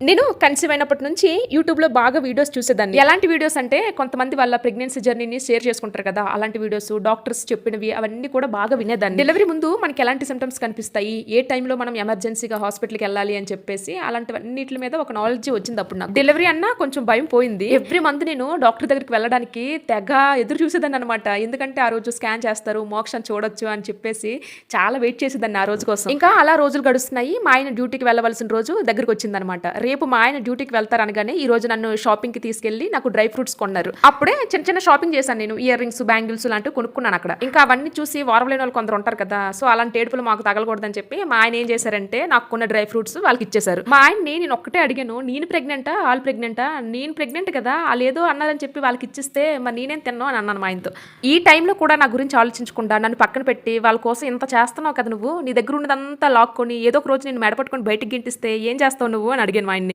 నేను కన్సీవ్ అయినప్పటి నుంచి యూట్యూబ్లో బాగా వీడియోస్ చూసేదాన్ని. ఎలాంటి వీడియోస్ అంటే కొంతమంది వాళ్ళ ప్రెగ్నెన్సీ జర్నీని షేర్ చేసుకుంటారు కదా అలాంటి వీడియోస్ డాక్టర్స్ చెప్పినవి అవన్నీ కూడా బాగా వినేదాన్ని. డెలివరీ ముందు మనకి ఎలాంటి సిమ్టమ్స్ కనిపిస్తాయి ఏ టైంలో మనం ఎమర్జెన్సీగా హాస్పిటల్కి వెళ్ళాలి అని చెప్పేసి అలాంటివన్నిటి మీద ఒక నాలెడ్జ్ వచ్చింది అప్పుడు నాకు. డెలివరీ అన్నా కొంచెం భయం పోయింది. ఎవ్రీ మంత్ నేను డాక్టర్ దగ్గరికి వెళ్ళడానికి తెగ ఎదురు చూసేదాన్ని అనమాట ఎందుకంటే ఆ రోజు స్కాన్ చేస్తారు మోక్షం చూడొచ్చు అని చెప్పేసి చాలా వెయిట్ చేసేదాన్ని ఆ రోజు కోసం. ఇంకా అలా రోజులు గడుస్తున్నాయి. మా ఆయన డ్యూటీకి వెళ్ళవలసిన రోజు దగ్గరికి వచ్చిందనమాట రేపు మా ఆయన డ్యూటీకి వెళ్తారు అనగానే ఈ రోజు నన్ను షాపింగ్కి తీసుకెళ్ళి నాకు డ్రై ఫ్రూట్స్ కొన్నారు. అప్పుడే చిన్న చిన్న షాపింగ్ చేశాను నేను. ఇయర్ రింగ్స్ బ్యాంగిల్స్ లాంటివి కొనుక్కున్నాను అక్కడ. ఇంకా అవన్నీ చూసి వారలేని వాళ్ళు కొందరు ఉంటారు కదా సో అలాంటి ఏడుపులు మాకు తగలకూడదని చెప్పి మా ఆయన ఏం చేశారంటే నాకు కొన్న డ్రై ఫ్రూట్స్ వాళ్ళకి ఇచ్చేశారు. మా ఆయన నేను ఒక్కటే అడిగాను నేను ప్రెగ్నెంటా? వాళ్ళు ప్రెగ్నెంటా? నేను ప్రెగ్నెంట్ కదా వాళ్ళు ఏదో అన్నారని చెప్పి వాళ్ళకి ఇచ్చిస్తే మరి నేనేం తిన్నాను అని అన్నాను మా ఆయనతో. ఈ టైంలో కూడా నా గురించి ఆలోచించకుండా నన్ను పక్కన పెట్టి వాళ్ళ కోసం ఇంత చేస్తున్నావు కదా నువ్వు నీ దగ్గర ఉన్నదంతా లాక్కొని ఏదో ఒక రోజు నేను మెడపట్టుకొని బయటికి గింటిస్తే ఏం చేస్తావు నువ్వు? అని అడిగాను మా